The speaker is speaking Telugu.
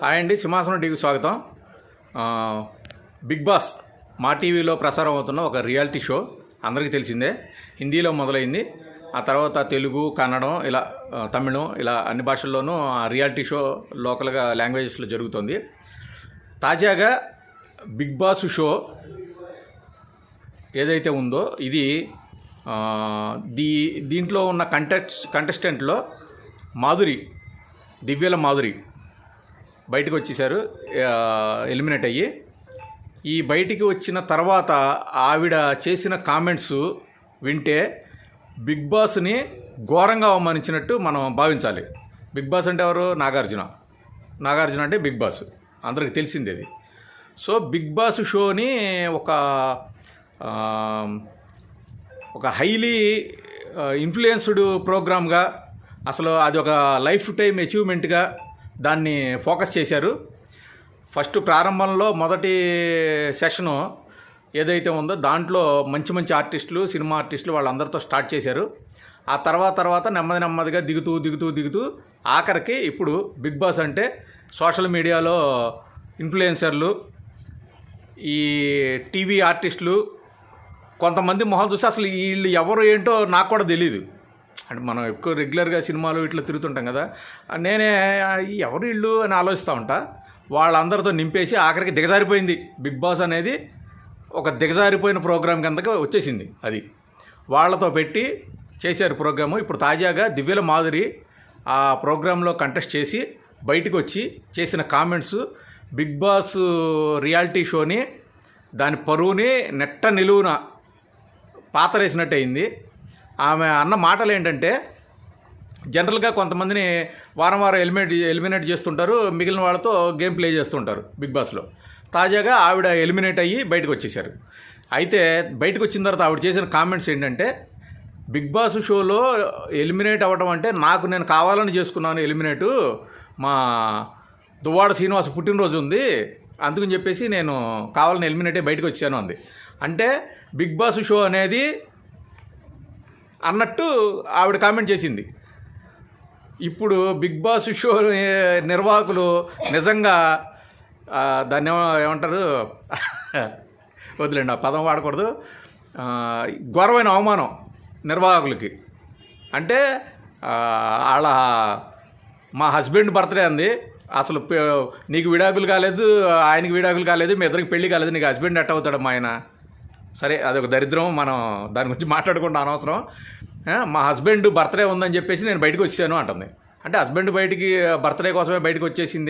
హాయ్ అండి సింహాసనం టీవీకి స్వాగతం. బిగ్ బాస్ మా టీవీలో ప్రసారం అవుతున్న ఒక రియాలిటీ షో అందరికీ తెలిసిందే. హిందీలో మొదలైంది. ఆ తర్వాత తెలుగు కన్నడం ఇలా తమిళం ఇలా అన్ని భాషల్లోనూ ఆ రియాలిటీ షో లోకల్గా లాంగ్వేజెస్లో జరుగుతుంది. తాజాగా బిగ్ బాస్ షో ఏదైతే ఉందో ఇది దీ దీంట్లో ఉన్న కంటెస్ట్ కంటెస్టెంట్లో మాధురి దివ్యల మాధురి బయటకు వచ్చేసారు ఎలిమినేట్ అయ్యి. ఈ బయటికి వచ్చిన తర్వాత ఆవిడ చేసిన కామెంట్స్ వింటే బిగ్ బాస్ని ఘోరంగా అవమానించినట్టు మనం భావించాలి. బిగ్ బాస్ అంటే ఎవరు? నాగార్జున. నాగార్జున అంటే బిగ్ బాస్. అందరికి తెలిసింది అది. సో బిగ్ బాస్ షోని ఒక ఒక హైలీ ఇన్ఫ్లుయెన్స్డ్ ప్రోగ్రామ్గా అసలు అది ఒక లైఫ్ టైం అచీవ్మెంట్గా దాన్ని ఫోకస్ చేశారు. ఫస్ట్ ప్రారంభంలో మొదటి సెషను ఏదైతే ఉందో దాంట్లో మంచి మంచి ఆర్టిస్టులు సినిమా ఆర్టిస్టులు వాళ్ళందరితో స్టార్ట్ చేశారు. ఆ తర్వాత తర్వాత నెమ్మది నెమ్మదిగా దిగుతూ దిగుతూ దిగుతూ ఆఖరికి ఇప్పుడు బిగ్ బాస్ అంటే సోషల్ మీడియాలో ఇన్ఫ్లుయెన్సర్లు ఈ టీవీ ఆర్టిస్టులు కొంతమంది మొహాలు చూసి అసలు వీళ్ళు ఎవరు ఏంటో నాకు కూడా తెలియదు అంటే మనం ఎక్కువ రెగ్యులర్గా సినిమాలు ఇట్లా తిరుగుతుంటాం కదా. నేనే ఎవరు ఇళ్ళు అని ఆలోచిస్తూ ఉంటా. వాళ్ళందరితో నింపేసి ఆఖరికి దిగజారిపోయింది. బిగ్ బాస్ అనేది ఒక దిగజారిపోయిన ప్రోగ్రాం కిందకి వచ్చేసింది అది. వాళ్ళతో పెట్టి చేశారు ప్రోగ్రాము. ఇప్పుడు తాజాగా దివ్యల మాధురి ఆ ప్రోగ్రాంలో కంటెస్ట్ చేసి బయటకు వచ్చి చేసిన కామెంట్స్ బిగ్ బాస్ రియాలిటీ షోని దాని పరువుని నెట్ట నిలువున పాతరేసినట్టు అయింది ఆమె అన్న మాటలు ఏంటంటే జనరల్గా కొంతమందిని వారం వారం ఎలిమినేట్ ఎలిమినేట్ చేస్తుంటారు మిగిలిన వాళ్ళతో గేమ్ ప్లే చేస్తుంటారు బిగ్ బాస్లో. తాజాగా ఆవిడ ఎలిమినేట్ అయ్యి బయటకు వచ్చేసారు అయితే బయటకు వచ్చిన తర్వాత ఆవిడ చేసిన కామెంట్స్ ఏంటంటే బిగ్ బాస్ షోలో ఎలిమినేట్ అవ్వడం అంటే నాకు నేను కావాలని చేసుకున్నాను ఎలిమినేటు. మా దువ్వాడ శ్రీనివాస్ పుట్టినరోజు ఉంది అందుకని చెప్పేసి నేను కావాలని ఎలిమినేటే బయటకు వచ్చాను అంది. అంటే బిగ్ బాస్ షో అనేది అన్నట్టు ఆవిడ కామెంట్ చేసింది. ఇప్పుడు బిగ్ బాస్ షో నిర్వాహకులు నిజంగా దాన్ని ఏమంటారు? వదిలేండి ఆ పదం వాడకూడదు. ఘోరమైన అవమానం నిర్వాహకులకి. అంటే వాళ్ళ మా హస్బెండ్ బర్త్డే అంది. అసలు నీకు విడాకులు కాలేదు ఆయనకి విడాకులు కాలేదు మీ ఇద్దరికి పెళ్ళి కాలేదు నీకు హస్బెండ్ ఎట్ అవుతాడు మా ఆయన. సరే అదొక దరిద్రం మనం దాని గురించి మాట్లాడుకుంటే అనవసరం. మా హస్బెండ్ బర్త్డే ఉందని చెప్పేసి నేను బయటకు వచ్చాను అంటుంది. అంటే హస్బెండ్ బయటికి బర్త్డే కోసమే బయటకు వచ్చేసింది